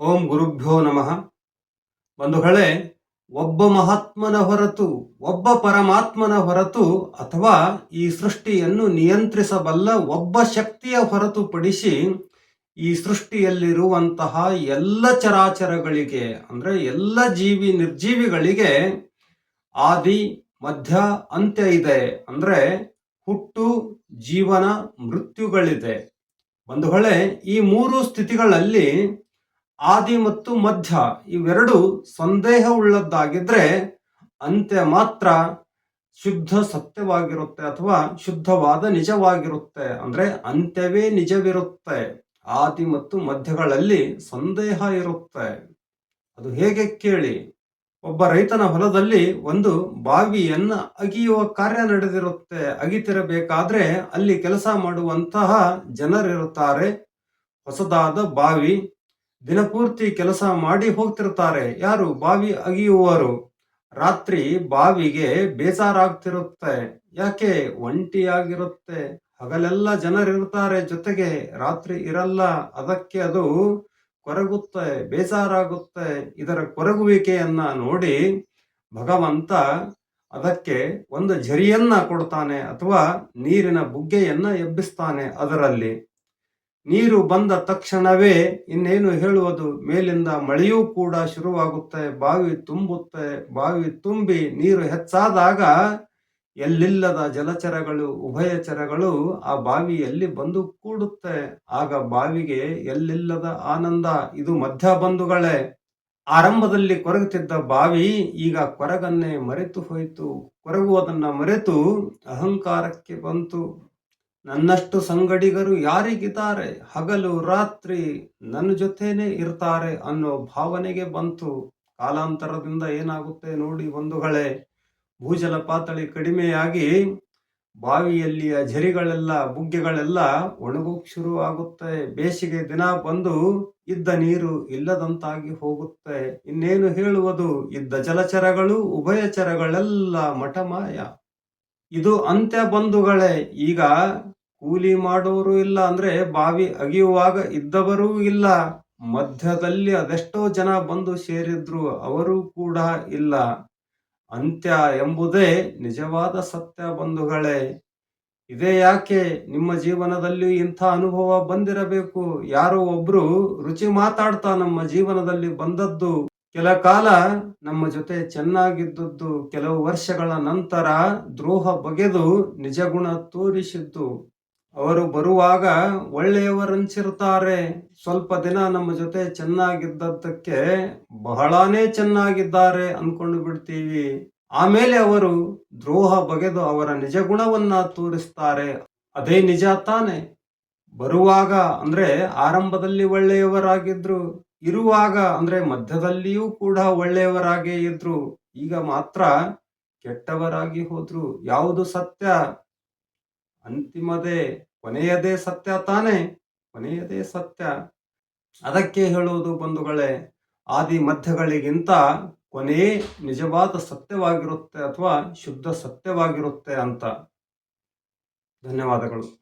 ಓಂ ಗುರುಭ್ಯೋ ನಮಃ. ಬಂಧುಗಳೇ, ಒಬ್ಬ ಮಹಾತ್ಮನ ಹೊರತು, ಒಬ್ಬ ಪರಮಾತ್ಮನ ಹೊರತು ಅಥವಾ ಈ ಸೃಷ್ಟಿಯನ್ನು ನಿಯಂತ್ರಿಸಬಲ್ಲ ಒಬ್ಬ ಶಕ್ತಿಯ ಹೊರತುಪಡಿಸಿ ಈ ಸೃಷ್ಟಿಯಲ್ಲಿರುವಂತಹ ಎಲ್ಲ ಚರಾಚರಗಳಿಗೆ, ಅಂದ್ರೆ ಎಲ್ಲ ಜೀವಿ ನಿರ್ಜೀವಿಗಳಿಗೆ ಆದಿ, ಮಧ್ಯ, ಅಂತ್ಯ ಇದೆ. ಅಂದ್ರೆ ಹುಟ್ಟು, ಜೀವನ, ಮೃತ್ಯುಗಳಿದೆ. ಬಂಧುಗಳೇ, ಈ ಮೂರು ಸ್ಥಿತಿಗಳಲ್ಲಿ ಆದಿ ಮತ್ತು ಮಧ್ಯ ಇವೆರಡು ಸಂದೇಹ ಉಳ್ಳದ್ದಾಗಿದ್ರೆ ಅಂತ್ಯ ಮಾತ್ರ ಶುದ್ಧ ಸತ್ಯವಾಗಿರುತ್ತೆ ಅಥವಾ ಶುದ್ಧವಾದ ನಿಜವಾಗಿರುತ್ತೆ. ಅಂದ್ರೆ ಅಂತ್ಯವೇ ನಿಜವಿರುತ್ತೆ. ಆದಿ ಮತ್ತು ಮಧ್ಯಗಳಲ್ಲಿ ಸಂದೇಹ ಇರುತ್ತೆ. ಅದು ಹೇಗೆ ಕೇಳಿ? ಒಬ್ಬ ರೈತನ ಹೊಲದಲ್ಲಿ ಒಂದು ಬಾವಿಯನ್ನ ಅಗಿಯುವ ಕಾರ್ಯ ನಡೆದಿರುತ್ತೆ. ಅಗಿತಿರಬೇಕಾದ್ರೆ ಅಲ್ಲಿ ಕೆಲಸ ಮಾಡುವಂತಹ ಜನರಿರುತ್ತಾರೆ. ಹೊಸದಾದ ಬಾವಿ ದಿನಪೂರ್ತಿ ಕೆಲಸ ಮಾಡಿ ಹೋಗ್ತಿರ್ತಾರೆ ಯಾರು? ಬಾವಿ ಅಗಿಯುವರು ರಾತ್ರಿ ಬಾವಿಗೆ ಬೇಜಾರಾಗ್ತಿರುತ್ತೆ ಯಾಕೆ? ಒಂಟಿಯಾಗಿರುತ್ತೆ. ಹಗಲೆಲ್ಲ ಜನರಿರ್ತಾರೆ ಜೊತೆಗೆ. ರಾತ್ರಿ ಇರಲ್ಲ. ಅದಕ್ಕೆ ಅದು ಕೊರಗುತ್ತೆ. ಬೇಜಾರಾಗುತ್ತೆ ಇದರ ಕೊರಗುವಿಕೆಯನ್ನ ನೋಡಿ ಭಗವಂತ ಅದಕ್ಕೆ ಒಂದು ಝರಿಯನ್ನ ಕೊಡ್ತಾನೆ ಅಥವಾ ನೀರಿನ ಬುಗ್ಗೆಯನ್ನ ಎಬ್ಬಿಸ್ತಾನೆ ಅದರಲ್ಲಿ. ನೀರು ಬಂದ ತಕ್ಷಣವೇ ಇನ್ನೇನು ಹೇಳುವುದು? ಮೇಲಿಂದ ಮಳೆಯೂ ಕೂಡ ಶುರುವಾಗುತ್ತೆ, ಬಾವಿ ತುಂಬುತ್ತೆ, ಬಾವಿ ತುಂಬಿ ನೀರು ಹೆಚ್ಚಾದಾಗ ಎಲ್ಲಿಲ್ಲದ ಜಲಚರಗಳು ಉಭಯಚರಗಳು ಆ ಬಾವಿಯಲ್ಲಿ ಬಂದು ಕೂಡುತ್ತೆ. ಆಗ ಬಾವಿಗೆ ಎಲ್ಲಿಲ್ಲದ ಆನಂದ? ಇದು ಮಧ್ಯ ಬಂಧುಗಳೇ. ಆರಂಭದಲ್ಲಿ ಕೊರಗುತ್ತಿದ್ದ ಬಾವಿ ಈಗ ಕೊರಗನ್ನೇ ಮರೆತು ಹೋಯಿತು. ಕೊರಗುವುದನ್ನ ಮರೆತು ಅಹಂಕಾರಕ್ಕೆ ಬಂತು. ನನ್ನಷ್ಟು ಸಂಗಡಿಗರು ಯಾರಿಗಿದ್ದಾರೆ? ಹಗಲು ರಾತ್ರಿ ನನ್ನ ಜೊತೆನೆ ಇರ್ತಾರೆ ಅನ್ನೋ ಭಾವನೆಗೆ ಬಂತು. ಕಾಲಾಂತರದಿಂದ ಏನಾಗುತ್ತೆ ನೋಡಿ ಬಂಧುಗಳೇ ಭೂಜಲ ಪಾತಳಿ ಕಡಿಮೆಯಾಗಿ ಬಾವಿಯಲ್ಲಿಯ ಝರಿಗಳೆಲ್ಲ, ಬುಗ್ಗೆಗಳೆಲ್ಲ ಒಣಗೋಕ್ ಶುರು ಆಗುತ್ತೆ. ಬೇಸಿಗೆ ದಿನ ಬಂದು ಇದ್ದ ನೀರು ಇಲ್ಲದಂತಾಗಿ ಹೋಗುತ್ತೆ. ಇನ್ನೇನು ಹೇಳುವುದು? ಇದ್ದ ಜಲಚರಗಳು ಉಭಯಚರಗಳೆಲ್ಲ ಮಠಮಾಯ. ಇದು ಅಂತ್ಯ ಬಂಧುಗಳೇ. ಈಗ ಕೂಲಿ ಮಾಡೋರು ಇಲ್ಲ ಅಂದ್ರೆ ಬಾವಿ ಅಗಿಯುವಾಗ ಇದ್ದವರೂ ಇಲ್ಲ. ಮಧ್ಯದಲ್ಲಿ ಅದೆಷ್ಟೋ ಜನ ಬಂದು ಸೇರಿದ್ರು, ಅವರು ಕೂಡ ಇಲ್ಲ. ಅಂತ್ಯ ಎಂಬುದೇ ನಿಜವಾದ ಸತ್ಯ ಬಂಧುಗಳೇ. ಇದೇ ಯಾಕೆ? ನಿಮ್ಮ ಜೀವನದಲ್ಲಿ ಇಂಥ ಅನುಭವ ಬಂದಿರಬೇಕು. ಯಾರೋ ಒಬ್ರು ರುಚಿ ಮಾತಾಡ್ತಾ ನಮ್ಮ ಜೀವನದಲ್ಲಿ ಬಂದದ್ದು. ಕೆಲ ಕಾಲ ನಮ್ಮ ಜೊತೆ ಚೆನ್ನಾಗಿದ್ದದ್ದು ಕೆಲವು ವರ್ಷಗಳ ನಂತರ ದ್ರೋಹ ಬಗೆದು ನಿಜಗುಣ ತೋರಿಸಿದ್ದು. ಅವರು ಬರುವಾಗ ಒಳ್ಳೆಯವರಂಚಿರ್ತಾರೆ ಸ್ವಲ್ಪ ದಿನ ನಮ್ಮ ಜೊತೆ ಚೆನ್ನಾಗಿದ್ದದ್ದಕ್ಕೆ ಬಹಳಾನೇ ಚೆನ್ನಾಗಿದ್ದಾರೆ ಅಂದ್ಕೊಂಡು ಬಿಡ್ತೀವಿ. ಆಮೇಲೆ ಅವರು ದ್ರೋಹ ಬಗೆದು ಅವರ ನಿಜ ಗುಣವನ್ನ ತೋರಿಸ್ತಾರೆ. ಅದೇ ನಿಜ ತಾನೆ. ಬರುವಾಗ ಅಂದ್ರೆ ಆರಂಭದಲ್ಲಿ ಒಳ್ಳೆಯವರಾಗಿದ್ರು. ಇರುವಾಗ ಅಂದ್ರೆ ಮಧ್ಯದಲ್ಲಿಯೂ ಕೂಡ ಒಳ್ಳೆಯವರಾಗೇ ಇದ್ರು, ಈಗ ಮಾತ್ರ ಕೆಟ್ಟವರಾಗಿ ಹೋದ್ರು. ಯಾವುದು ಸತ್ಯ? ಅಂತಿಮದೇ ಕೊನೆಯದೇ ಸತ್ಯ ತಾನೇ? ಕೊನೆಯದೇ ಸತ್ಯ. ಅದಕ್ಕೆ ಹೇಳುವುದು ಬಂಧುಗಳೇ, ಆದಿ ಮಧ್ಯಗಳಿಗಿಂತ ಕೊನೆಯೇ ನಿಜವಾದ ಸತ್ಯವಾಗಿರುತ್ತೆ ಅಥವಾ ಶುದ್ಧ ಸತ್ಯವಾಗಿರುತ್ತೆ ಅಂತ. ಧನ್ಯವಾದಗಳು.